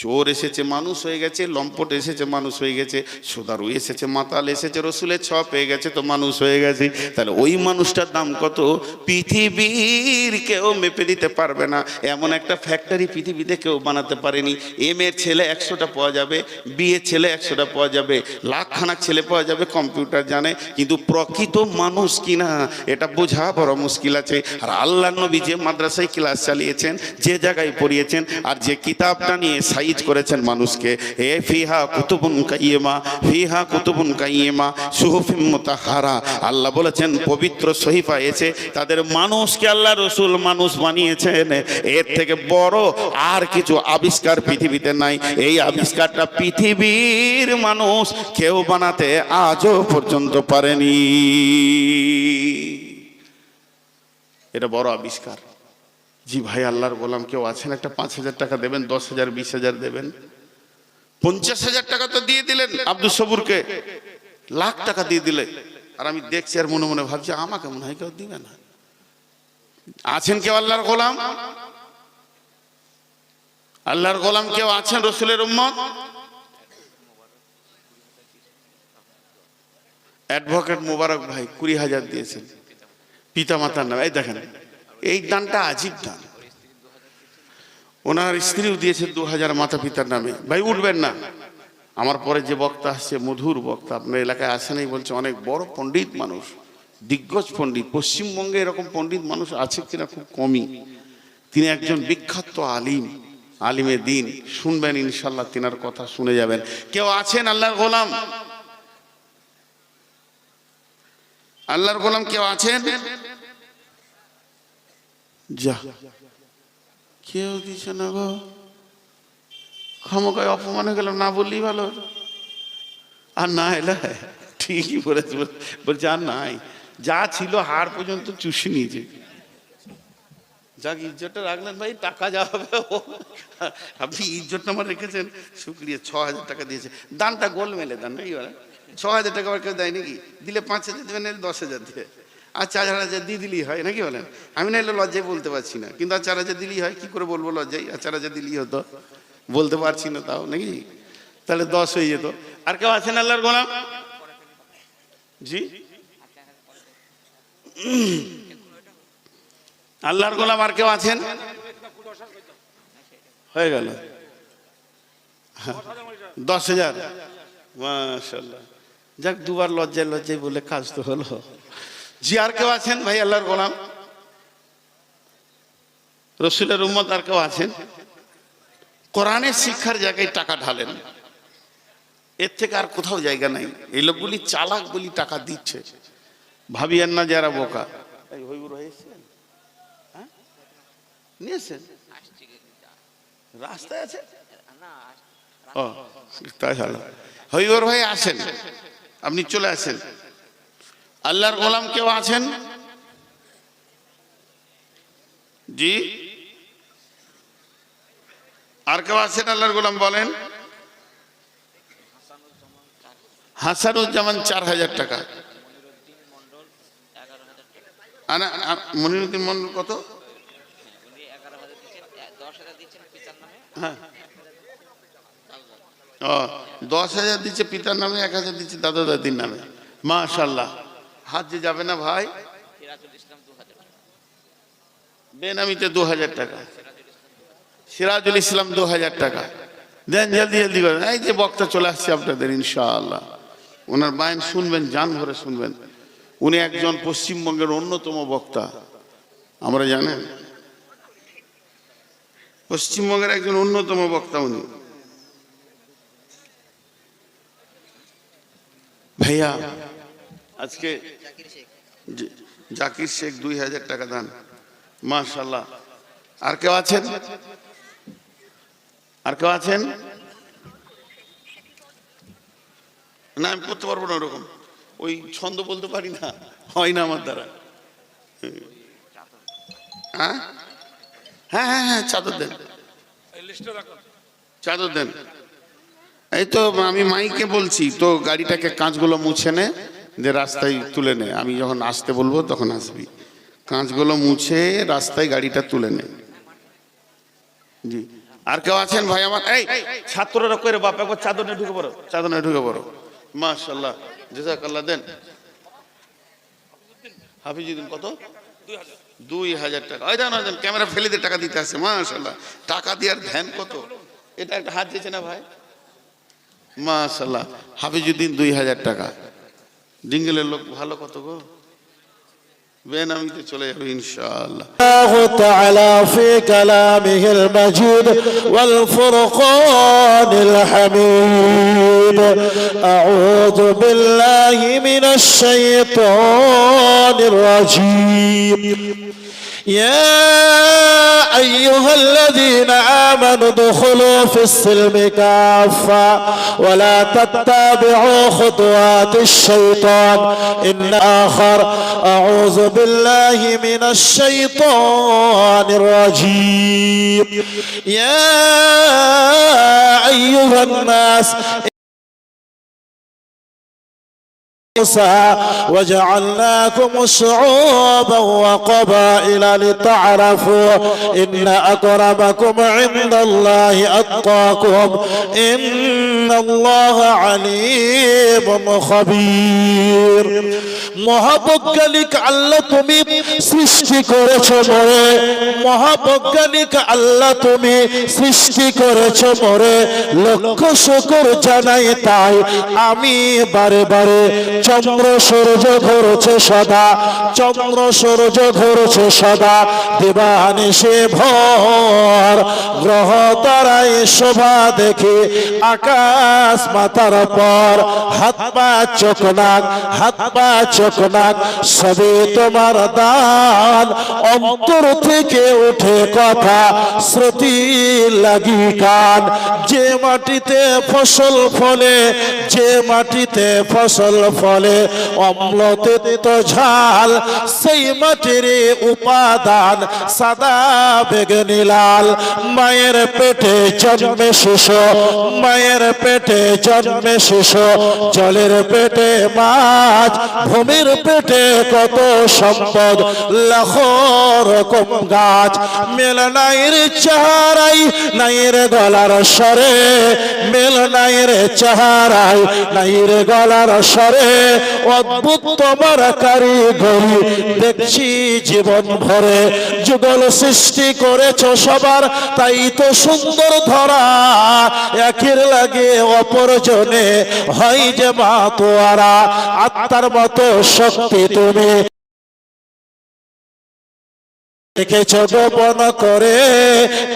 চোর এসেছে, মানুষ হয়ে গেছে, লম্পট এসেছে, মানুষ হয়ে গেছে, সোদারু এসেছে, মাতাল এসেছে, রসুলের ছ পেয়ে গেছে তো মানুষ হয়ে গেছে। তাহলে ওই মানুষটার দাম কত? পৃথিবীর কেউ মেপে দিতে পারবে না। এমন একটা ফ্যাক্টরি পৃথিবীতে কেউ বানাতে পারেনি। এম এর ছেলে একশোটা পাওয়া যাবে বিয়ের ছেলে একশোটা পাওয়া যাবে, লাখখানাক ছেলে পাওয়া যাবে কম্পিউটার জানে, কিন্তু প্রকৃত মানুষ কিনা, এটা বোঝা বড় মুশকিল আছে। আর আল্লাহ নবী যে মাদ্রাসায় ক্লাস চালিয়েছেন, যে জায়গায় পড়িয়েছেন, আর যে কিতাবটা নিয়ে সাইজ করেছেন মানুষকে। এ ফিহা কুতুবুন কাইয়েমা, ফিহা কুতুবুন কাইয়েমা সুহফিম মুতাহারা। আল্লাহ বলেছেন, পবিত্র সহিফা এসে তাদের মানুষকে আল্লাহ রসুল মানুষ বানিয়েছেন। এর থেকে বড় আর কিছু আবিষ্কার পৃথিবীতে নাই। এই আবিষ্কারটা পৃথিবীর মানুষ কেউ বানাতে আজও পর্যন্ত পারেনি। এটা বড় আবিষ্কার। জি ভাই, আল্লাহর গোলাম কেউ আছেন? একটা পাঁচ হাজার টাকা দেবেন, দশ হাজার, বিশ হাজার দেবেন। পঞ্চাশ হাজার টাকা তো দিয়ে দিলেন আব্দুল সবুরকে। লাখ টাকা দিয়ে দিলে। আর আমি দেখছি আর মনে মনে ভাবছি, আমাকে মনে হয় কেউ দিবে না। আছেন কেউ আল্লাহর গোলাম? আল্লাহর গোলাম কেউ আছেন রসুলের উম্মত? অ্যাডভোকেট মোবারক ভাই, কুড়ি হাজার দিয়েছেন। পিতা মাতার নাম, এই দেখেন। এই দানটা আজীব দান। ওনার স্ত্রীও দিয়েছে দু হাজার মাতা পিতার নামে। ভাই, উঠবেন না। আমার পরে যে বক্তা আসছে, মধুর বক্তা, আপনার এলাকায় আসেনি বলছে, অনেক বড় পণ্ডিত মানুষ, দিগ্গজ পণ্ডিত, পশ্চিমবঙ্গে এরকম পণ্ডিত মানুষ আছে কিনা খুব কমই। তিনি একজন বিখ্যাত আলিম, আলিমে দিন। শুনবেন, ইনশাল্লাহ তিনার কথা শুনে যাবেন। কেউ আছেন আল্লাহর গোলাম? আল্লাহর গোলাম কেউ আছেন? যা। কেউ দিছে না গো। ক্ষমকায় অপমান গেলাম, না বললেই ভালো আর না এলে ঠিকই বলেছে, বলছে আর নাই। যা ছিল হাড় পর্যন্ত চুষি নিয়েছে যাক, ইজ্জতটা রাখলেন ভাই, টাকা যা হবে আপনি ইজ্জতটা আমার রেখেছেন, শুক্রিয়া, ছ হাজার টাকা দিয়েছে। দানটা গোল মেলে দান বলে ছ হাজার টাকা আবার কেউ দেয় নাকি? দিলে পাঁচ হাজার দেবেন দশ হাজার দেবে? আর চার হাজার দিয়ে দিলেই হয়, নাকি বলেন? আমি নাহলে লজ্জায় বলতে পারছি না। কিন্তু আর চার হাজার দিলেই হয়, কি করে বলব লজ্জায়? আর চার হাজার দিলেই হতো। বলতে পারছি না তাও, নাকি? তাহলে দশ হয়ে যেত। আর কেউ আছেন আল্লাহর গোলাম? জি? আল্লাহর গোলাম আর কেউ আছেন? হয়ে গেল। দশ হাজার। মাশাল্লাহ যাক, দুবার লজ্জায় লজ্জায় বলে কাজ তো হলো। জি আর কেউ আছেন? ভাই আল্লাহর গোলাম। রসুলের উম্মত আর কেউ আছেন? কোরআনের শিক্ষার জায়গায় টাকা ঢালেন। এর থেকে আর কোথাও জায়গা নাই। এই লোকগুলি চালাক বলি টাকা দিচ্ছে। ভাবিয়েন না যারা বোকা? হ্যাঁ? নিয়েছেন? রাস্তায় আছে? ও তাই ভালো হইবর ভাই আসেন। আপনি চলে আসেন। আল্লাহর গোলাম কেউ আছেন? জি? আর কেউ আছেন আল্লাহর গোলাম বলেন? হাসানুজ্জামান চার হাজার টাকা। মনিরুদ্দিন মন্ডল কত? হ্যাঁ। ও, দশ হাজার দিচ্ছে পিতার নামে, এক হাজার দিচ্ছে দাদা দাদির নামে। মা মাশাল্লাহ হাত যে যাবে না ভাই? বেনামিতে দু হাজার টাকা। সিরাজুল ইসলাম দু হাজার টাকা। দেন জলদি জলদি করেন। এই যে বক্তা চলে আসছে আপনাদের ইনশাআল্লাহ। ওনার বায়ন শুনবেন জান ভরে শুনবেন। উনি একজন পশ্চিমবঙ্গের অন্যতম বক্তা। আমরা জানেন। পশ্চিমবঙ্গের একজন অন্যতম বক্তা উনি। ভাইয়া আজকে জাকির শেখ। দুই হাজার টাকা দান। মাশাল্লাহ আর কেউ আছেন? আর কেউ আছেন? না আমি করতে পারব না ওরকম। ওই ছন্দ বলতে পারি না। হয় না আমার দ্বারা। হ্যাঁ? হ্যাঁ হ্যাঁ হ্যাঁ চাদর দেন। চাদর দেন। এই তো আমি মাইকে বলছি তো গাড়িটাকে কাঁচগুলো মুছে নে। যে রাস্তায় তুলে নে। আমি যখন আসতে বলব তখন আসবি। কাঁচগুলো মুছে রাস্তায় গাড়িটা তুলে নে। জি। আর কেউ আছেন ভাই আমার? এই, ছাত্ররা করে বাপ একবার চাদর নিয়ে ঢুকে পড়ো। চাদর নিয়ে ঢুকে পড়ো। মাশাল্লাহ জেজাকাল্লাহ দেন। হাফিজুদ্দিন কত? দুই হাজার টাকা। ওই দেন দেন, ক্যামেরা ফেলে দিয়ে টাকা দিতে আসছে মাশাল্লাহ টাকা দেওয়ার ধ্যান কত? এটা একটা হাত দিয়েছে না ভাই? মাশাল্লাহ হাফিজুদ্দিন দুই হাজার টাকা। ডিঙ্গেলের লোক ভালো কত গো বেনামিতে চলে যাবে ইনশাআল্লাহ الله تعالى في كلامه المجيد والفرقان الحميد أعوذ بالله من الشيطان الرجيم يا أيها الذين آمنوا ادخلوا في السلم كافة ولا تتبعوا خطوات الشيطان. إن آخر أعوذ بالله من الشيطان الرجيم. يا أيها الناس وجعلناكم شعوبا وقبائل لتعرفوا إن أكرمكم عند الله أتقاكم إن الله عليم خبير মহাবৈজ্ঞানিক আল্লাহ তুমি সৃষ্টি করেছ মরে মহাবৈজ্ঞানিক আল্লাহ তুমি সৃষ্টি করেছ মরে লক্ষ শুকর জানাই তাই আমি বারে বারে চন্দ্র সূর্য ঘুরছে সদা, চন্দ্র সূর্য ঘুরছে সদা দেবানিশে ভর। গ্রহ তারাই শোভা দেখে আকাশ মাতার পর। হাত পা, চোখ, নাক, হাত পা, চোখ, নাক সবে তোমার দান। অন্তর থেকে উঠে কথা শ্রুতি লাগি কান। যে মাটিতে ফসল ফলে, যে মাটিতে ফসল ফলে অম্লতে তো ঝাল, সেই মাটির উপাদান সাদা বেগনি লাল মায়ের পেটে জন্মে শিশু, মায়ের পেটে জন্মে শিশু। জলের পেটে মাছ, ভূমির পেটে কত সম্পদ লাখ রকম গাছ। মেল নাইর চাহারাই নাইর গলার স্বরে, মেল নাইর চাহারাই নাইর গলার স্বরে। অদ্ভুত তোমার দেখছি জীবন ভরে। যুগল সৃষ্টি করেছ সবার, তাই তো সুন্দর ধরা। একের লাগে অপরজনে, হয় যে মা তোয়ারা। আত্মার মতো শক্তি তুমি। রেখেছ গোপন করে?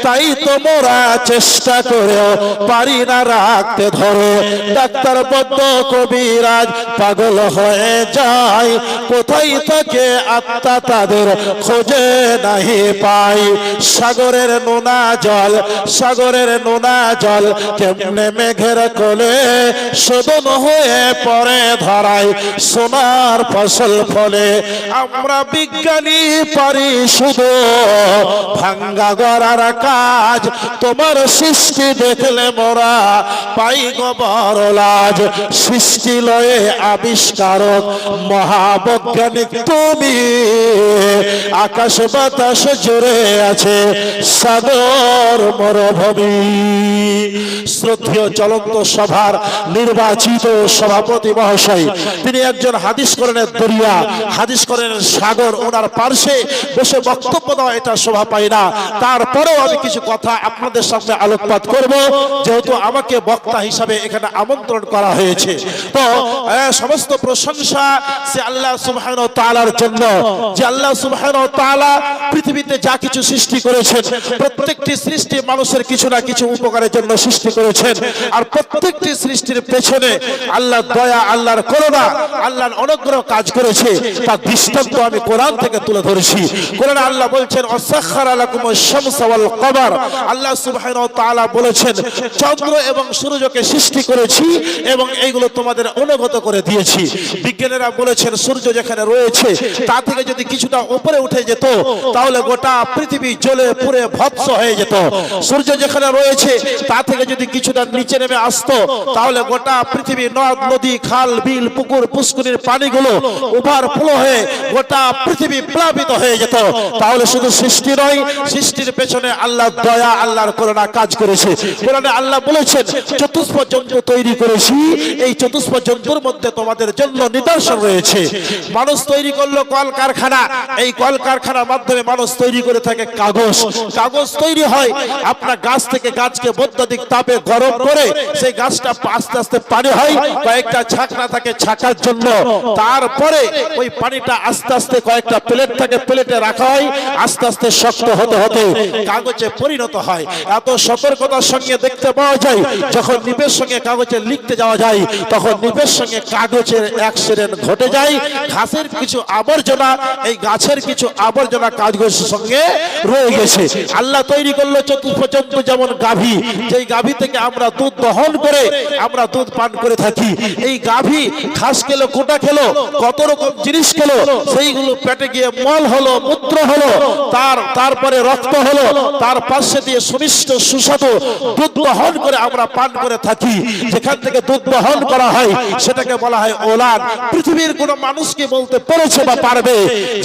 তাই তোমরা চেষ্টা করে পারি না রাখতে ধরে। ডাক্তার পদ্ম কবিরাজ পাগল হয়ে যায়। কোথায় থাকে আত্মা তাদের খোঁজে নাহি পাই। সাগরের নোনা জল, সাগরের নোনা জল কেমনে মেঘের কোলে শোধন হয়ে পরে ধরায় সোনার ফসল ফলে। আমরা বিজ্ঞানী পারি শুধু ভাঙ্গা গড়ার কাজ, তোমার সৃষ্টি দেখলে মোরা পাই গবর লাজ। সৃষ্টি লয়ে আবিষ্কারক মহাবৈজ্ঞানিক তুমি। আকাশ বাতাস জুড়ে আছে সাগর মরুভূমি। শ্রদ্ধেয় চলন্ত সভার নির্বাচিত সভাপতি মহাশয়, তিনি একজন হাদিস করেনের দরিয়া, হাদিস করেনের সাগর, ওনার পার্শ্বে বসে বক্তব্য দেওয়া এটা শোভা পাই না। তারপরেও আমি কিছু কথা আপনাদের সামনে আলোকপাত করব। যেহেতু আমাকে বক্তা হিসাবে এখানে আমন্ত্রণ করা হয়েছে। তো সমস্ত প্রশংসা সে আল্লাহ সুবহান তাআলার জন্য। যে আল্লাহ সুবহান তাআলা পৃথিবীতে যা কিছু সৃষ্টি করেছেন, প্রত্যেকটি সৃষ্টি মানুষের কিছু না কিছু উপকারের জন্য সৃষ্টি করেছেন। আর প্রত্যেকটি সৃষ্টির পেছনে আল্লাহ দয়া, আল্লাহর করুণা, আল্লাহর অনুগ্রহ কাজ করেছে। তার দৃষ্টান্ত আমি কোরআন থেকে তুলে ধরেছি। কোরআন আল্লাহ বলছেন আল্লাহ বলেছেন, চন্দ্র এবং সূর্যকে সৃষ্টি করেছি এবং এইগুলো তোমাদের অনুগত করে দিয়েছি। বিজ্ঞানীরা বলেছেন, সূর্য যেখানে রয়েছে, তা থেকে যদি কিছুটা উপরে উঠে যেত, তাহলে গোটা পৃথিবী ভৎস হয়ে যেত। সূর্য যেখানে রয়েছে, তা থেকে যদি কিছুটা নিচে নেমে আসতো, তাহলে গোটা পৃথিবী নদ, নদী, খাল, বিল, পুকুর পুষ্করির পানিগুলো উভার ফ্লো হয়ে গোটা পৃথিবী প্লাবিত হয়ে যেত। তাহলে শুধু সৃষ্টি নয়, সৃষ্টির পেছনে আল্লাহ দয়া, আল্লাহর করোনা কাজ করেছে। কোরআনে আল্লাহ বলেছেন, চতুষ্প জন্তু তৈরি করেছি, এই চতুষ্প জন্তুর মধ্যে তোমাদের জন্য নিদর্শন রয়েছে। মানুষ তৈরি করল কলকারখানা, এই কলকারখানার মাধ্যমে মানুষ তৈরি করে থাকে কাগজ। কাগজ তৈরি হয়, আপনার গাছ থেকে গাছকে বৈদ্যুতিক তাপে গরম করে, সেই গাছটা আস্তে আস্তে পানি হয়, কয়েকটা ছাকনা থাকে ছাকার জন্য। তারপরে ওই পানিটা আস্তে আস্তে কয়েকটা প্লেট থাকে, প্লেটে রাখা হয় আস্তে আস্তে শক্ত হতে হতে কাগজে পরিণত হয়। এত সতর্কতার সঙ্গে দেখতে পাওয়া যায়, যখন নিপের সঙ্গে কাগজে লিখতে যাওয়া যায়, তখন নিপের সঙ্গে কাগজের অ্যাক্সিডেন্ট ঘটে যায়। ঘাসের কিছু আবর্জনা, এই গাছের কিছু আবর্জনা কাগজের সঙ্গে রয়ে গেছে। আল্লাহ তৈরি করল চতুর্পর্যন্ত যেমন গাভী, যেই গাভী থেকে আমরা দুধ দহন করে, আমরা দুধ পান করে থাকি। এই গাভী ঘাস খেলো কোটা খেলো, কত রকম জিনিস খেলো, সেইগুলো পেটে গিয়ে মল হলো, মূত্র হলো তার, তারপরে রক্ত হলো, তার পাশে দিয়ে সুনিষ্ট, সুস্বাদু দুধ দহন করে আমরা পান করে থাকি। যেখান থেকে দুধ দহন করা হয়, সেটাকে বলা হয় ওলান পৃথিবীর কোন মানুষকে বলতে পেরেছে বা পারবে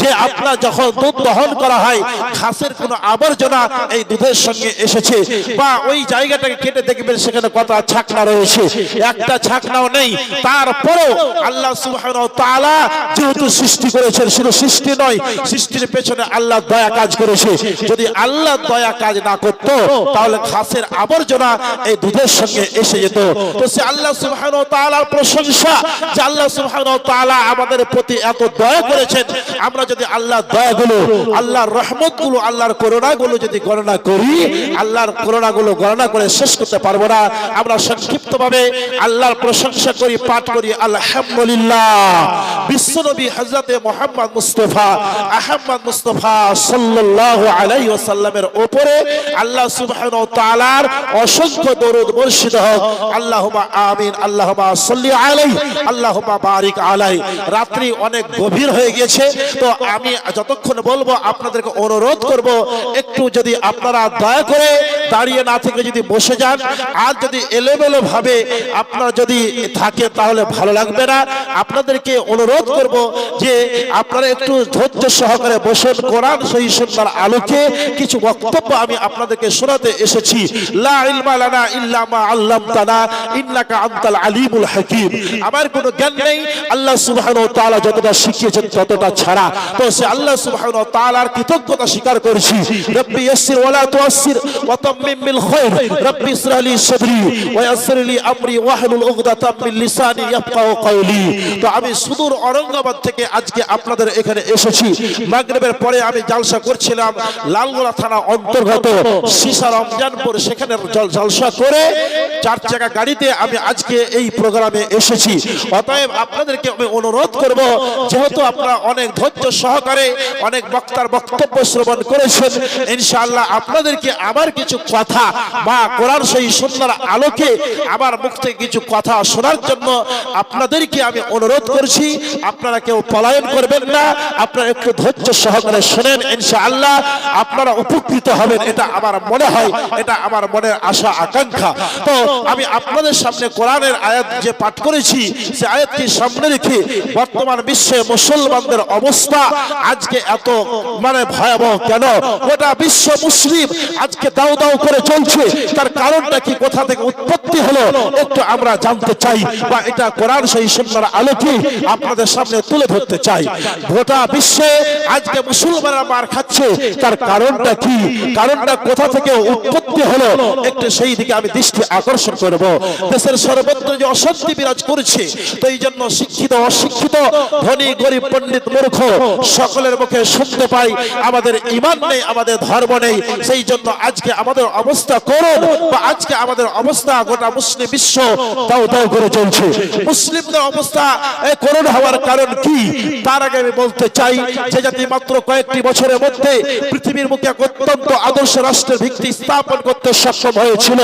যে আপনার যখন দুধ দহন করা হয়, ঘাসের কোনো আবর্জনা এই দুধের সঙ্গে এসেছে বা ওই জায়গাটাকে কেটে দেখবেন সেখানে কত ছাকনা রয়েছে। একটা ছাকনাও নেই। তারপরেও আল্লাহ সুবহানাহু ওয়া তাআলা যেহেতু সৃষ্টি করেছেন, শুধু সৃষ্টি নয়, সৃষ্টির পেছনে আল্লাহ দয়া কাজ করেছে। যদি আল্লাহ দয়া কাজ না করতো, তাহলে ঘাসের আবর্জনা এই দুধের সঙ্গে এসে যেত। তো সে আল্লাহ সুবহানাহু ওয়া তাআলার প্রশংসা, যে আল্লাহ সুবহানাহু ওয়া তাআলা আমাদের প্রতি এত দয়া করেছেন। আমরা যদি আল্লাহর দয়াগুলো, আল্লাহর রহমতগুলো, আল্লাহর করুণাগুলো যদি গণনা করি, আল্লাহর করুণাগুলো গণনা করে শেষ করতে পারব না। আমরা সংক্ষিপ্তভাবে আল্লাহর প্রশংসা করি, পাঠ করি, আলহামদুলিল্লাহ। বিশ্বনবী হযরতে মুহাম্মদ মুস্তাফা আহমদ মুস্তাফা সাল্লাল্লাহু আলাইহি ওয়াসাল্লামের উপরে আল্লাহ সুবহানাহু ওয়া তাআলার অসংখ্য দরুদ বর্ষিত হোক। আল্লাহুম্মা আমিন, আল্লাহুম্মা সাল্লি আলাইহি, আল্লাহুম্মা বারিক আলাইহি। রাত্রি অনেক গভীর হয়ে গিয়েছে, তো আমি যতক্ষণ বলব আপনাদেরকে অনুরোধ করব, একটু যদি আপনারা দয়া করে দাঁড়িয়ে না থেকে যদি বসে যান, আর যদি এলোমেলো ভাবে আপনারা যদি থাকে তাহলে ভালো লাগবে না। আপনাদেরকে অনুরোধ করব যে আপনারা একটু ধৈর্য সহকারে বসুন, কোরআন সহি সুন্দর আলোকে কিছু বক্তব্য আমি আপনাদেরকে শোনাতে এসেছি। লা ইলমা লানা ইল্লা মা আল্লামতানা, ইন্নাকা আনতাল আলিমুল আমার কোনো জ্ঞান নেই, আল্লাহ সুবহানাহু ওয়া তাআলা যতটা শিখিয়েছেন ততটা ছাড়া। তো সে আল্লাহ সুবহানাহু ওয়া তাআলার কৃতজ্ঞতা স্বীকার করেছি। রব্বি ইয়াসসির ওয়া লা তুয়াসসির ওয়া তাম্মিম বিল খায়র। রব্বি লি সাদরি ওয়া ইয়াসসির লি আমরি মিন লিসানি ইয়াফকাহু কওলি। তো আমি সুদূর থেকে আজকে আপনাদের এখানে এসেছি। মাগরিবের পরে আমি জালসা করছিলাম, লালগোলা থানা অন্তর্গত সিসা রমজানপুর সেখানে জল- জলসা করে চার চাকা গাড়িতে আমি আজকে এই প্রোগ্রামে এসেছি। অতএব আপনাদেরকে আমি অনুরোধ করব, যেহেতু আপনারা অনেক ধৈর্য সহকারে, অনেক বক্তার বক্তব্য শ্রবণ করেছেন, ইনশাআল্লাহ আপনাদেরকে আবার কিছু কথা বা কোরআন সেই সুন্দর আলোকে আমার মুখ কিছু কথা শোনার জন্য আপনাদেরকে আমি অনুরোধ করছি। আপনারা কেউ পলায়ন করবেন না, আপনারা একটু ধৈর্য সহকারে শোনেন। ইনশাআল্লাহ। আপনারা উপকৃত হবেন, এটা আমার মনে হয়, এটা আমার মনের আশা, আকাঙ্ক্ষা। তো আমি আপনাদের সামনে কোরআনের আয়াত যে পাঠ করেছি, সে আয়াতকে সামনে রেখে বর্তমান বিশ্বে মুসলমানদের অবস্থা আজকে এত মানে ভয়াবহ কেন? গোটা বিশ্ব মুসলিম আজকে দাও দাও করে চলছে। তার কারণটা কি? কোথা থেকে উৎপত্তি হলো? একটু আমরা জানতে চাই বা এটা কোরআন সেই সুন্দর আলোকে আপনাদের সামনে তুলে ধরতে চাই। গোটা বিশ্বে আজকে মুসলমানরা মার খাচ্ছে, তার কারণটা কি? কারণটা কোথা থেকে উৎপত্তি হলো? একটু সেই দিকে আমি দৃষ্টি আকর্ষণ করব। দেশের সর্বত্র যে অশান্তি বিরাজ করছে তো এই জন্য শিক্ষিত, অশিক্ষিত, ধনী, গরিব, পণ্ডিত, মূর্খ সকলের মুখে শুনতে পাই, আমাদের ইমান নেই, আমাদের ধর্ম নেই। সেই জন্য আজকে আমাদের অবস্থা করুন বা আজকে আমাদের অবস্থা গোটা মুসলিম বিশ্ব দাও দাও করে চলছে। মুসলিমদের অবস্থা এ করুণ হওয়ার কারণ কি? তার আগে আমি বলতে চাই, যে জাতি মাত্র কয়েকটি বছরের মধ্যে পৃথিবীর মুখে এক অত্যন্ত আদর্শ রাষ্ট্রের ভিত্তি স্থাপন করতে সক্ষম হয়েছিল।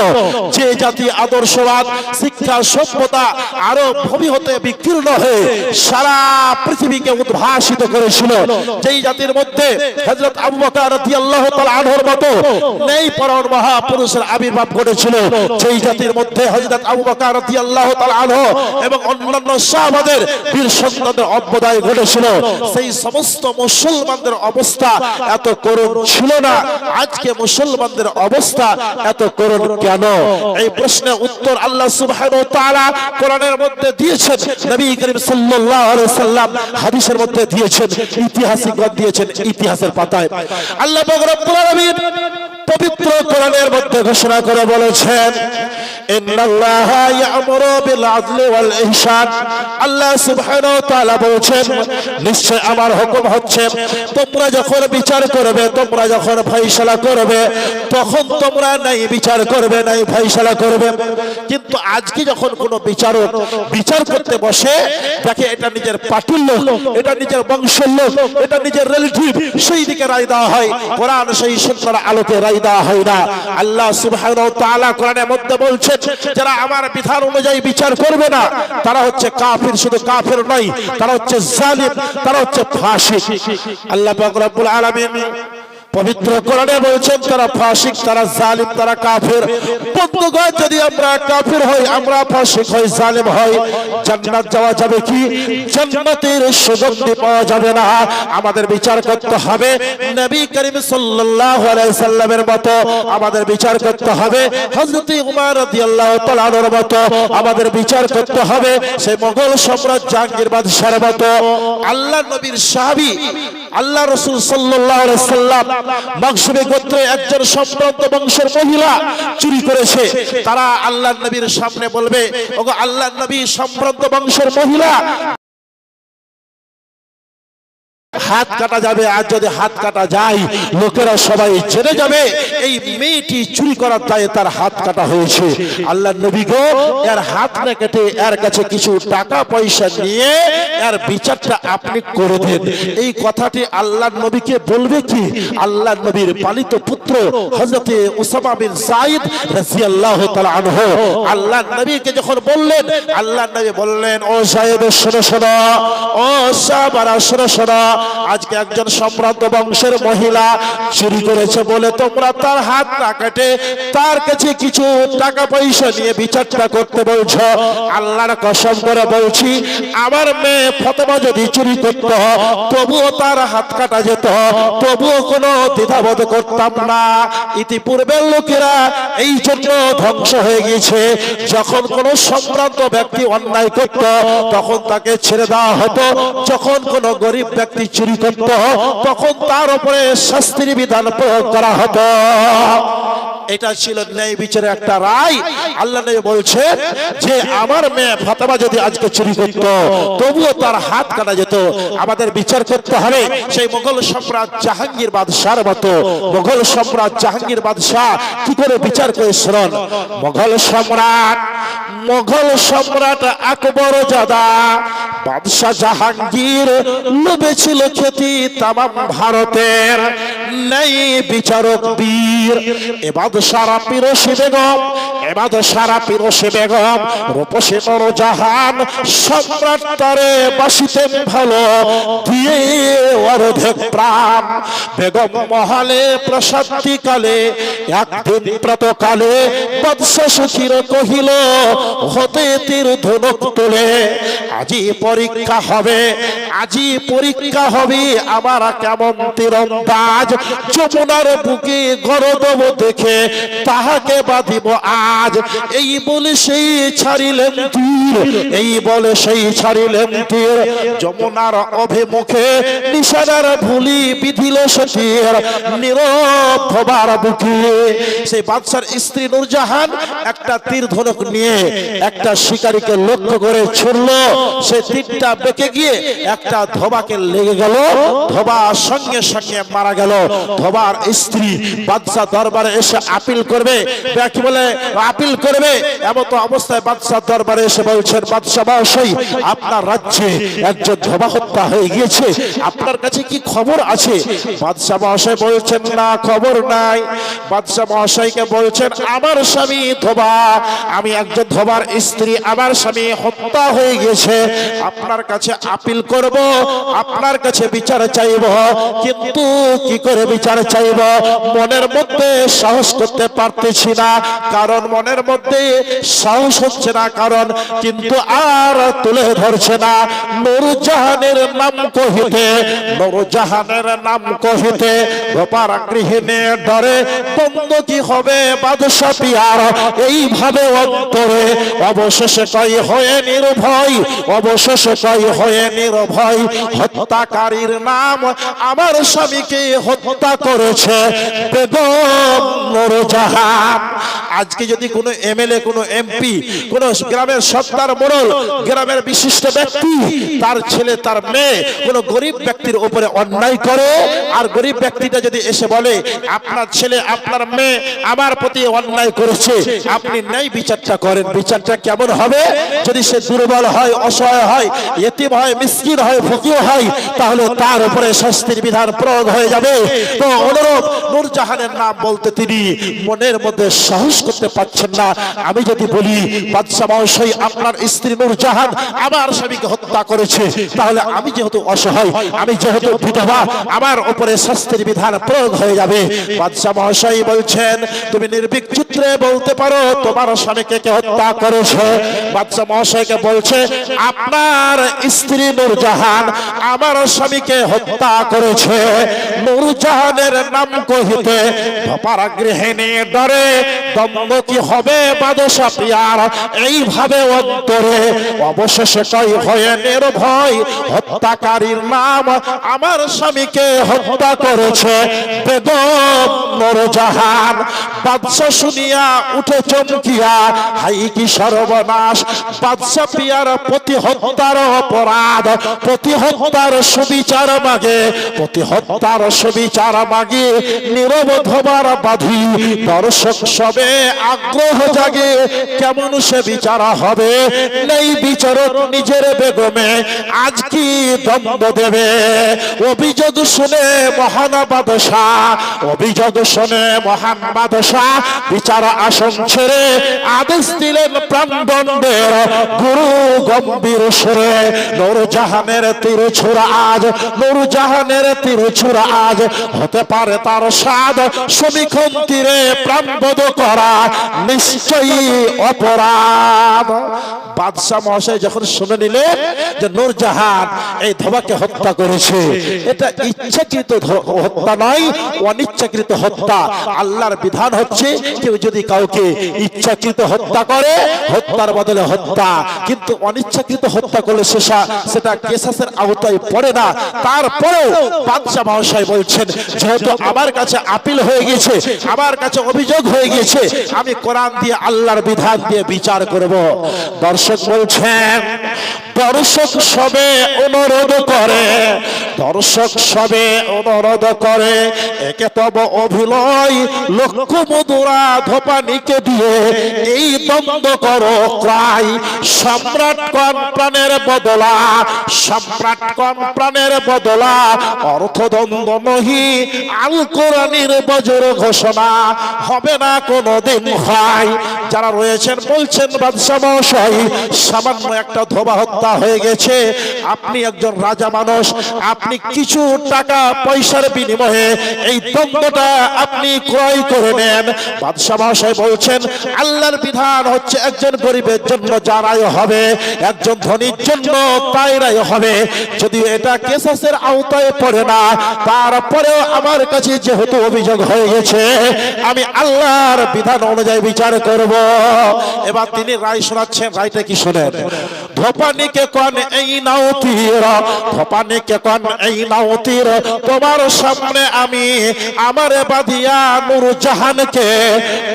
যে জাতি আদর্শবাদ শিক্ষা সভ্যতা আরও ভূমি হতে বিকীর্ণ হয়ে সারা পৃথিবীকে উদ্ভাসিত করেছিল। যেই জাতির মধ্যে হযরত আবু বকর রাদিয়াল্লাহু তাআলা আনহুর মতো নেই পরম মহাপুরুষের আবির্ভাব ঘটেছিল। সেই জাতির মধ্যে মধ্যে হযরত আবু বকর রাদিয়াল্লাহু তাআলা আনহু এবং অন্যান্য সাহাবাদের বীর সন্তানদের অভ্যুদয় ঘটেছিল। সেই সমস্ত মুসলমানদের অবস্থা এত করুণ ছিল না। আজকে মুসলমানদের অবস্থা এত করুণ কেন? এই প্রশ্নের উত্তর আল্লাহ সুবহানাহু ওয়া তাআলা কোরআনের মধ্যে দিয়েছেন। নবী করিম সাল্লাল্লাহু আলাইহি সাল্লাম হাদিসের মধ্যে দিয়েছেন ইতিহাসিকগণ দিয়েছেন ইতিহাসের পাতায়। আল্লাহ পাক রব্বুল আলামিন পবিত্র কোরআনের মধ্যে ঘোষণা করে বলেছেন কিন্তু আজকে যখন কোনো বিচারক বিচার করতে বসে, দেখে এটা নিজের পার্টির লোক, এটা নিজের বংশের লোক, এটা নিজের রিলেটিভ সেই দিকে রায় দেওয়া হয়। কোরআন সেই সুন্দর আলোকে রায় দেওয়া হয় আল্লাহ সুবহানাহু তাআলা কোরআনের মধ্যে বলছেন, যারা আমার বিধান অনুযায়ী বিচার করবে না, তারা হচ্ছে কাফির, শুধু কাফির নয়, তারা হচ্ছে জালিম, তারা হচ্ছে ফাসিক। আল্লাহ পাক রব্বুল আলামিন পবিত্র কোরআনে বলছেন, তারা ফাসিক, তারা জালিম, তারা কাফের। বন্ধুগণ, যদি আমরা কাফের হই, আমরা ফাসিক হই, জালিম হই, জান্নাত যাওয়া যাবে কি? জান্নাতের সুগন্ধি পাওয়া যাবে না? আমাদের বিচার করতে হবে নবী করিম সাল্লাল্লাহু আলাইহি সাল্লামের মতো। আমাদের বিচার করতে হবে হযরত উমর রাদিয়াল্লাহু তাআলার মতো। আমাদের বিচার করতে হবে সেই মোগল সম্রাট জাহাঙ্গীর বাদশার মতো। আল্লাহ নবীর সাহাবী, আল্লাহ রাসূল সাল্লাল্লাহু আলাইহি সাল্লাম মকসুবে গোত্রে একজন সম্ভ্রান্ত বংশের মহিলা চুরি করেছে। তারা আল্লাহ নবীর সামনে বলবে, ওগো আল্লাহ নবী সম্ভ্রান্ত বংশের মহিলা হাত কাটা যাবে, আর যদি হাত কাটা যায়, লোকেরা সবাই জেনে যাবে, এই মেয়েটি চুরি করার দায়ে তার হাত কাটা হয়েছে। আল্লাহ নবী গো, এর হাত না কেটে এর কাছে কিছু টাকা পয়সা নিয়ে এর বিচারটা আপনি করে দেন। এই কথাটি আল্লাহ নবীকে বলবে কি? আল্লাহ নবীর পালিত পুত্র হযরতে উসামা বিন সাইদ রাদিয়াল্লাহু তাআলা আনহু, আল্লাহ নবীকে যখন বললেন, আল্লাহ নবী বললেন, ও সাইদ শোনো শোনো, ও সাহাবারা, শোনো শোনো আজকে একজন সম্ভ্রান্ত বংশের মহিলা চুরি করেছে বলে তোমরা তার হাত না কেটে তার কাছে কিছু টাকা পয়সা নিয়ে বিচারটা করতে বলছো। আল্লাহর কসম করে বলছি, আমার মেয়ে ফতমা যদি চুরি করত, তবুও তার হাত কাটা যেত। তবুও কোনো দ্বিধাবোধ করতাম না। ইতিপূর্বের লোকেরা এই জন্য ধ্বংস হয়ে গিয়েছে। যখন কোনো সম্ভ্রান্ত ব্যক্তি অন্যায় করত, তখন তাকে ছেড়ে দেওয়া হতো। যখন কোনো গরিব ব্যক্তি চুরি করত তখন তার উপরে শাস্তির বিধান প্রয়োগ করা হতো। এটা ছিল ন্যায় বিচারের একটা রায়। আল্লাহ নবী বলছেন যে আমার মেয়ে ফাতেমা যদি আজকে চুরি করত, তবুও তার হাত কাটা যেত। আমাদের বিচার করতে হবে। সেই মোগল সম্রাট জাহাঙ্গীর বাদশার মতো। মোগল সম্রাট জাহাঙ্গীর বাদশাহ কি করে বিচার করে শুনুন? মোগল সম্রাট মোগল সম্রাট আকবর জাদা, বাদশাহ জাহাঙ্গীর লোভে ছিল খ্যাতি তামাম ভারতের নেই বিচারক বীর। এবার সারা পিরোসি বেগম এবার সারা পিরোসি বেগম, রূপসী জাহান সম্রাট তারে বাসিতেন ভালো, দিয়ে অর্ধেক প্রাণ বেগম মহালে প্রসাদী কালে একদিন প্রাতকালে সুখীর কহিল, হতে তীর ধনুক তোলে, আজি পরীক্ষা হবে, আজি পরীক্ষা হবে, আমার কেমন তীরন্দাজ, যমুনার বুকে গরদব দেখে তাহাকে বাঁধিব আজ। এই বলে সেই ছাড়িলেন তীর এই বলে সেই ছাড়িলেন তীর যমুনার অভিমুখে নিশানার ভুলি বিধিল সতীর, নীরব বুকে। সেই বাদশার স্ত্রী নূরজাহান একটা তীর ধনুক নিয়ে একটা শিকারীকে লক্ষ্য করে ছুড়ল। সে তীরটা বেঁকে গিয়ে একটা ধোবাকে লেগে গেল। ধোবা সঙ্গে সঙ্গে মারা গেল। ধোবার স্ত্রী বাদশাহ দরবারে এসে আপিল করবে। কি বলে? আপিল করবে। এমন তো অবস্থায় বাদশাহ দরবারে এসে বলছেন, বাদশাহ মহাশয়, আপনার রাজ্যে একজন ধোবা হত্যা হয়ে গিয়েছে। আপনার কাছে কি খবর আছে? বাদশাহ মহাশয় বলছেন, না, খবর নাই। বাদশাহ মহাশয়কে বলছেন, আমার স্বামী ধোবা, আমি একজন ধোবার স্ত্রী, আমার স্বামী হত্যা হয়ে গেছে আপনার কাছে আপিল করব, আপনার কাছে বিচার চাইব, কিন্তু কি করে বিচার চাইব? মনের মধ্যে সাহস করতে পারতেছি না। কারণ মনের মধ্যে সাহস হচ্ছে না, কারণ কিন্তু আর তুলে ধরছে না। নুরজাহানের নাম কহিতে, নুরজাহানের নাম কহিতে গোপার গৃহিণী ডরে, বন্ধ কি হবে বাদশা পিয়ার? এইভাবে অন্তরে অবশেষে তাই হয়ে নির্ভয়, অবশেষে তাই হয়ে নির্ভয়। হত্যাকারীর নাম আমার স্বামীকে হত্যা করেছে। বেগম নুরজাহান আজকে যদি কোনো এমএলএ, কোনো এমপি, কোনো গ্রামের সত্তার মোড়ল, গ্রামের বিশিষ্ট ব্যক্তি, তার ছেলে, তার মেয়ে, কোনো গরিব ব্যক্তির উপরে অন্যায় করে, আর গরিব ব্যক্তিটা যদি এসে বলে, আপনার ছেলে, আপনার মেয়ে আমার প্রতি অন্যায় করেছে, আপনি বিচারটা করেন। বিচারটা কেমন হবে? যদি সে দুর্বল হয়, অসহায় হয়, এতিম হয়, মিসকিন হয়, ফকির হয়, তাহলে তার উপরে শাস্তির বিধান প্রয়োগ হয়ে যাবে। তো অনুরূপ নূরজাহানের নাম বলতে তিনি মনের মধ্যে সাহস করতে পারছেন না। আমি যদি বলি বাদশাহ মহাশয়, আপনার স্ত্রী নূরজাহান আমার স্বামীকে হত্যা করেছে, তাহলে আমি যেহেতু অসহায়, আমি যেহেতু বিধবা, আমার উপরে শাস্তির বিধান প্রয়োগ হয়ে যাবে। বাদশাহ মহাশয় বলছেন, তুমি নির্ভীক চিত্রে বলতে পারো, তোমার স্বামীকে কে হত্যা করেছে? বাদশাহ মহাশয়কে বলছে, আপনার স্ত্রী নূরজাহান আমার স্বামীকে হত্যা করেছে। নূরজাহানের নাম কহিতে ধপারা গৃহিণী ডরে কি হবে বাদশা পিয়ার? এইভাবে অন্তরে অবশেষে কই হয়ে নির্ভয় হত্যাকারীর নাম, আমার স্বামীকে হত্যা করেছে বেগম নূরজাহান। বাদশা শুনিয়া উঠে চমকিয়া, হাই কি সর্বনাশ। বাদশা পিয়ার প্রতি হত্যার অপরাধ প্রতি হত্যার সুবিচার মাগে প্রতি হত্যার সুবিচার মাগে নীরব ধবার বাধি দর্শক সবে আগ্রহ জাগে, কেমন সে বিচার হবে? নেই বিচারক নিজের বেগমে আজ কি দ্বন্দ্ব দেবে? অভিযোগ শুনে মহান বাদশাহ, অভিযোগ শুনে মহান বাদশাহ, বিচার আসন ছেড়ে আদেশ দিলেন প্রাণদণ্ডের গুরু গম্ভীর সুরে, নূরজাহানের তীর ছুরা আজ, নূরজাহানের তীর ছুরা আজ, হতে পারে তার স্বাদ, সমীক্ষণ তীরে প্রাণবোধ করা নিশ্চয়ই অপরাধ। বাদশাহ মহাশয় যখন শুনে নিলেন যে নূরজাহান এই ধবাকে হত্যা করেছে, এটা ইচ্ছাকৃত হত্যা নয়, অনিচ্ছাকৃত হত্যা। আল্লাহর বিধান হচ্ছে কেউ যদি কাউকে ইচ্ছাকৃত হত্যা করে, হত্যার বদলে হত্যা। কিন্তু অনিচ্ছাকৃত হত্যা করলে সেটা সেটা কেসাসের আওতায় পড়ে না। তারপরেও বাদশাহ মহাশয় বলছেন, যেহেতু আমার কাছে আপিল হয়ে গেছে আমার কাছে অভিযোগ হয়ে গেছে আমি কোরআন দিয়ে আল্লাহর বিধান দিয়ে বিচার করব। দর্শক বলছেন, দর্শক সবে অনুরোধ করে, দর্শক সবে অনুরোধ করে, একে তব অভিনয় লক্ষ মধুরা ধোপানিকে দিয়ে এই দ্বন্দ্ব করো ক্রাই সম্রাট কন প্রাণের বদলা, সম্রাট কন প্রাণের বদলা অর্থদ্বন্দ্ব নহি আল কোরআনের বজ্র ঘোষণা। হবে না কোনোদিন হয়। যারা রয়েছেন, বলছেন বাদশাহ মহাশয়, সামান্য একটা ধোবা হত্যা হয়ে গেছে। আপনি একজন রাজা মানুষ, আপনি কিছু টাকা পয়সার বিনিময়ে এই দ্বন্দ্বটা আপনি ক্রয় করে নেন। বাদশাহ মহাশয় বলছেন, আল্লাহর বিধান হচ্ছে একজন গরিবের জন্য যারাই হবে, একজন ধনীর জন্য তাইরাই হবে। যদি এটা কেসাসের আওতায় পড়ে না, তারপরেও আমার কাছে যেহেতু অভিযোগ হয়ে গেছে, আমি আল্লাহর বিধান অনুযায়ী বিচার করব। এবার তিনি রায় শোনাচ্ছেন রায়টা কি শোনেন? ধোপানিকে কন, এই নাও তীর ধোপানিকে কন, এই নাও তীর, তোমার সামনে আমি আমারে বাঁধিয়া নূর জাহানকে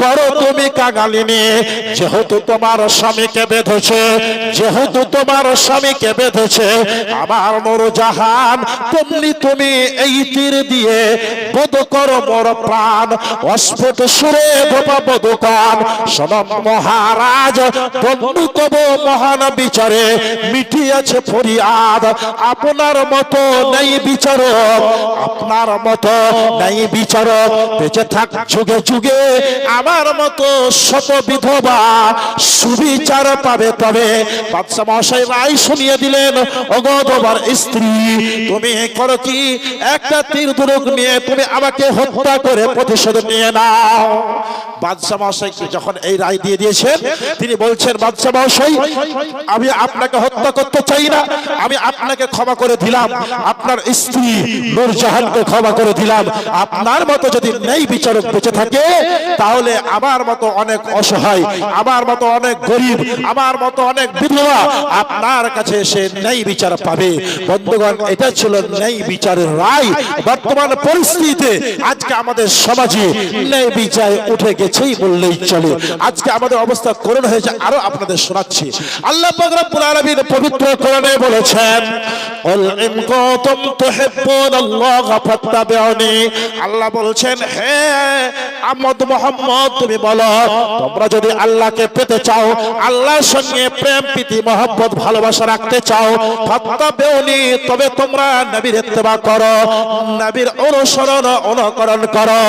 করো তুমি কাঙালিনী। যেহেতু তোমার স্বামীকে বেঁধেছে, যেহেতু তোমার স্বামীকে বেঁধেছে, আমার নূর জাহান তেমনি তুমি এই তীর দিয়ে বোধ করো মোর প্রাণ। অস্ফুট সুরে ধোপা বধুকান শোনো মহারাজ, বন্ধু তব মহান বিচারে মিটিয়াছে ফরিয়াদ। আপনার মতো নেই বিচারক, আপনার মতো নেই বিচারক। বেঁচে থাক যুগে যুগে, আমার মতো শত বিধবা সুবিচার পাবে তবে। বাদশা মহাশয় রায় শুনিয়ে দিলেন অগধবার স্ত্রী, তুমি করো কি? একটা তীর দুরুক নিয়ে তুমি আমাকে হত্যা করে প্রতিশোধ নিয়ে নাও। বাদশা মহাশয়কে যখন এই রায় দিয়ে দিয়েছেন। তিনি বলছেন, বাদশা মহাশয়, আমি আপনাকে হত্যা করতে চাই না। আমি আপনাকে ক্ষমা করে দিলাম। আপনার স্ত্রী নূরজাহানকে ক্ষমা করে দিলাম। আপনার মতো যদি নেই বিচারক বেঁচে থাকে, তাহলে আমার মতো অনেক অসহায়, আমার মতো অনেক গরিব, আমার মতো অনেক বিধবা আপনার কাছে এসে নেই বিচার পাবে। বন্ধুগণ, এটা ছিল নেই বিচারের রায়। বর্তমান পরিস্থিতিতে আজকে আমাদের সমাজে নেই বিচার উঠে গেছেই বললেই চলে। আজকে আমাদের অবস্থা করুণ হয়েছে, আরও আপনাদের শোনাচ্ছি। আল্লাহ পবিত্র কোরআনে বলেছেন আল্লাহ বলছেন, হে আহমদ মোহাম্মদ, তুমি বলো, তোমরা যদি আল্লাহকে পেতে চাও, আল্লাহর সঙ্গে প্রেম, প্রীতি ভালোবাসা রাখতে চাও তবে তোমরা নবীর করো, নবীর অনুসরণ, অনুকরণ করো।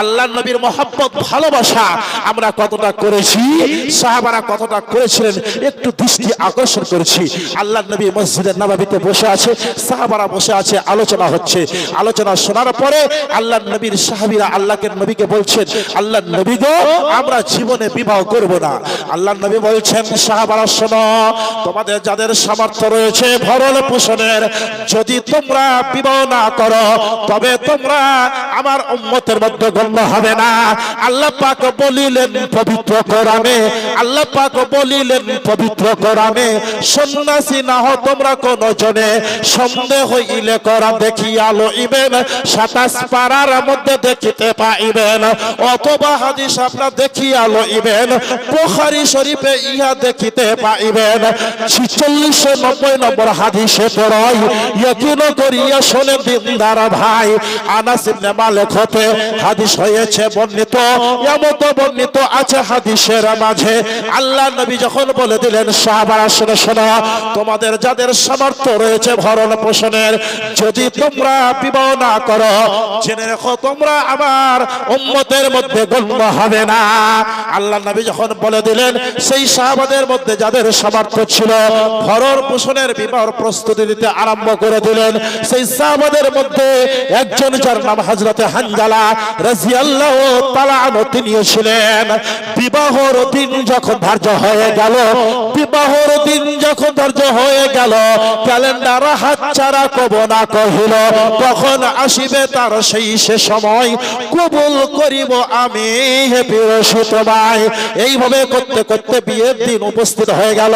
আল্লাহ নবীর মহব্বত, ভালোবাসা আমরা কতটা করেছি? সাহাবারা কতটা করেছিলেন? একটু দৃষ্টি আকর্ষণ করেছি। আল্লাহ নবী মসজিদের নবাবিতে বসে আছে, সাহাবারা বসে আছে, আলোচনা হচ্ছে। আলোচনা শোনার পরে আল্লাহ নবীর সাহাবীরা আল্লাহকে নবীকে বলছেন আল্লাহ নবী গো, আমরা জীবনে বিবাহ করব না। আল্লাহ নবী বলছেন, সাহাবারা, শোনো, তোমাদের যাদের সামর্থ্য রয়েছে ভরণ পোষণের, যদি তোমরা বিবাহ না করো, তবে তোমরা আমার উম্মতের মধ্যে গণ্য হবে না। আল্লাহ পাক বলিলেন পবিত্র কোরআনে, আল্লাহ পাক বলিলেন পবিত্র কোরআনে, সন্ন্যাসী না হো তোমরা কোন জনে সন্দেহ হইলে করা দেখিয়া লইবেন সাতাশ পাড়ার মধ্যে দেখিতে পাইবেন। অথবা হাদিস আপনার দেখিয়া লইবেন পোখারি শরীফে ইহা দেখিতে পাইবেন। ছিচল্লিশশো নব্বই নম্বর হাদিসে পড়াই ইয়কিন করিয়া শোনে দিনদার ভাই। আনাস ইবনে মালিক হতে হাদিস হয়েছে বর্ণিত এমত বর্ণিত আছে হাদিসের মাঝে। আল্লাহ নবী যখন বলে দিলেন, সাহাবারা শুনে শোনা, তোমাদের যাদের সামর্থ্য রয়েছে ভরণ পোষণের, যদি তোমরা বিবাহ না করো, জেনে রেখো তোমরা আমার উম্মতের মধ্যে গণ্য হবে না। আল্লাহ নবী যখন বলে দিলেন, সেই সাহাবাদের মধ্যে যাদের সামর্থ্য ছিল ভরণ পোষণের বিবাহ প্রস্তুতি নিতে আরম্ভ করে দিলেন, সেই সাহাবাদের মধ্যে একজন যার নাম হযরতে হানজালা রাদিয়াল্লাহু তাআলা আনহু তিনিও ছিলেন। বিবাহর দিন যখন ধার্য হয়ে গেল, বিবাহর দিন যখন ধার্য হয়ে গেল, ক্যালেন্ডার হাত ছাড়া কব না কহিল, কখন আসিবে তার সেই সে সময়? কবুল করিব আমি এইভাবে করতে করতে বিয়ের দিন উপস্থিত হয়ে গেল।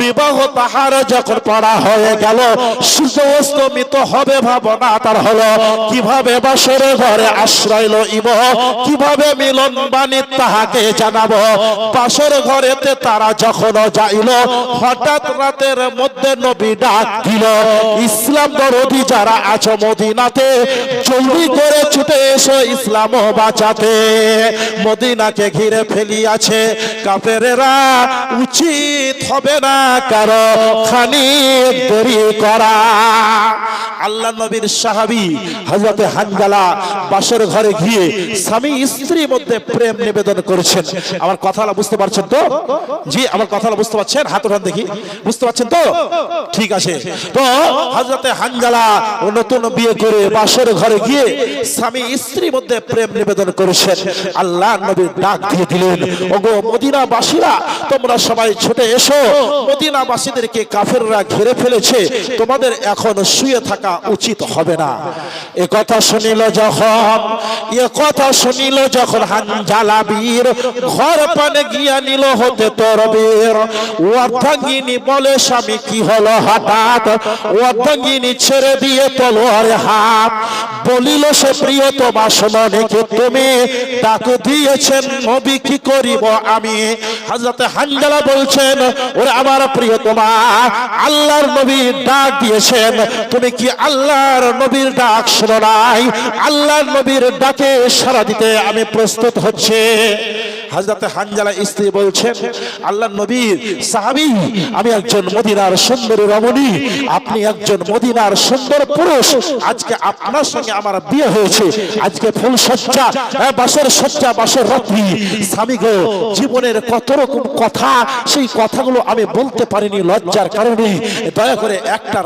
বিবাহ তাহার যখন পড়া হয়ে গেল, সূর্য অস্তমিত হবে ভাবনা তার হলো, কীভাবে বাসর ঘরে আশ্রয় লইব? কীভাবে মিলন বাণী তাহাকে জানাব বাসর ঘরেতে তারা যখন যাইল, হঠাৎ রাতের মধ্যে নবী ডাক দিল, ইসলাম দরদি যারা আছো মদিনাতে, জলদি করে ছুটে এসো ইসলাম বাঁচাতে। মদিনাকে ঘিরে ফেলিয়াছে কাফেরেরা, উচিত হবে না কারও খানি দেরি করা। আল্লাহ নবীর সাহাবী হযরতে হানজালা বাসর ঘরে গিয়ে স্বামী স্ত্রীর মধ্যে প্রেম নিবেদন করেছেন আমার কথাটা বুঝতে পারছেন তো? জি, আমার কথাটা বুঝতে পারছেন? হাত উঠান দেখি। বুঝতে পারছেন তো? ঠিক আছে। তো, হযরতে হানজালা নতুন বিয়ে করে বাসর ঘরে গিয়ে স্বামী স্ত্রীর মধ্যে প্রেম নিবেদন করেছেন। আল্লাহ নবীর ডাক দিয়ে দিলেন, ওগো মদিনাবাসীরা, তোমরা সবাই ছুটে এসো। মদিনাবাসীদেরকে কাফেররা ঘিরে ফেলেছে। তোমাদের এখন শুয়ে থাকা উচিত হবে না। এ কথা শুনিল যখন, এ কথা শুনিল যখন হানজালা বীর ঘর পানে গিয়া নিল হতে তোর বীর। অর্ধাঙ্গিনী বলে, স্বামী, কি হলো হঠাৎ? অর্ধাঙ্গিনী ছেড়ে দিয়ে তলোয়ারে হাত বলিল, সে প্রিয়, তোমার শোনকে তুমি ডাক দিয়েছেন? নবী কি করিব আমি? হাজরতে হানজালা বলছেন, ওরে আমার প্রিয়, তোমার আল্লাহর নবী ডাক দিয়েছেন। তুমি কি আল্লাহর নবীর ডাক শোনো নাই? আল্লাহর নবীর ডাকে সারা দিতে আমি প্রস্তুত হচ্ছে। হাজরাতে হানজালা স্ত্রী বলছেন আল্লাহ নবীর সাহাবী আমি একজন মদিনার সুন্দর রমণী আপনি একজন মদিনার সুন্দর পুরুষ। আজকে আপনার সঙ্গে আমার বিয়ে হয়েছে। আজকে ফুল সজ্জা হ্যাঁ, বাসর সজ্জা বাসর রাত্রি স্বামী গো জীবনের কত রকম কথা সেই কথাগুলো আমি বলতে পারিনি লজ্জার কারণে। দয়া করে একটা